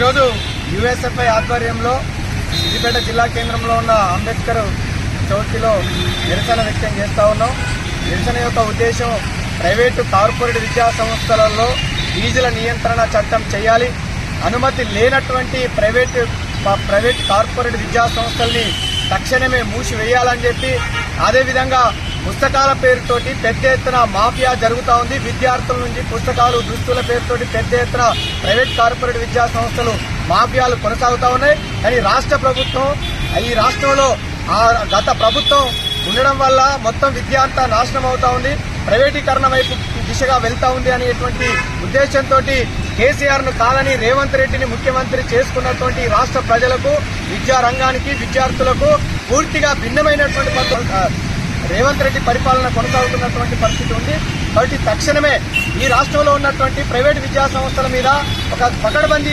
ఈరోజు యుఎస్ఎఫ్ఐ ఆధ్వర్యంలో సిద్దిపేట జిల్లా కేంద్రంలో ఉన్న అంబేద్కర్ చౌకీలో నిరసన వ్యక్తం చేస్తా ఉన్నాం. నిరసన యొక్క ఉద్దేశం ప్రైవేటు కార్పొరేట్ విద్యా సంస్థలలో ఫీజుల నియంత్రణ చట్టం చేయాలి. అనుమతి లేనటువంటి ప్రైవేటు ప్రైవేట్ కార్పొరేట్ విద్యా సంస్థల్ని తక్షణమే మూసివేయాలని చెప్పి అదేవిధంగా పుస్తకాల పేరుతోటి పెద్ద ఎత్తున మాఫియా జరుగుతూ ఉంది. విద్యార్థుల నుంచి పుస్తకాలు దుస్తుల పేరుతోటి పెద్ద ఎత్తున ప్రైవేట్ కార్పొరేట్ విద్యా సంస్థలు మాఫియాలు కొనసాగుతూ ఉన్నాయి. కానీ రాష్ట్ర ప్రభుత్వం ఈ రాష్ట్రంలో ఆ గత ప్రభుత్వం ఉండడం వల్ల మొత్తం విద్య అంతా నాశనం అవుతా ఉంది. ప్రైవేటీకరణ వైపు దిశగా వెళ్తా ఉంది అనేటువంటి ఉద్దేశంతో కేసీఆర్ను కాదని రేవంత్ రెడ్డిని ముఖ్యమంత్రి చేసుకున్నటువంటి రాష్ట్ర ప్రజలకు విద్యా రంగానికి విద్యార్థులకు పూర్తిగా భిన్నమైనటువంటి రేవంత్ రెడ్డి పరిపాలన కొనసాగుతున్నటువంటి పరిస్థితి ఉంది. కాబట్టి తక్షణమే ఈ రాష్ట్రంలో ఉన్నటువంటి ప్రైవేట్ విద్యా సంస్థల మీద ఒక పకడ్బందీ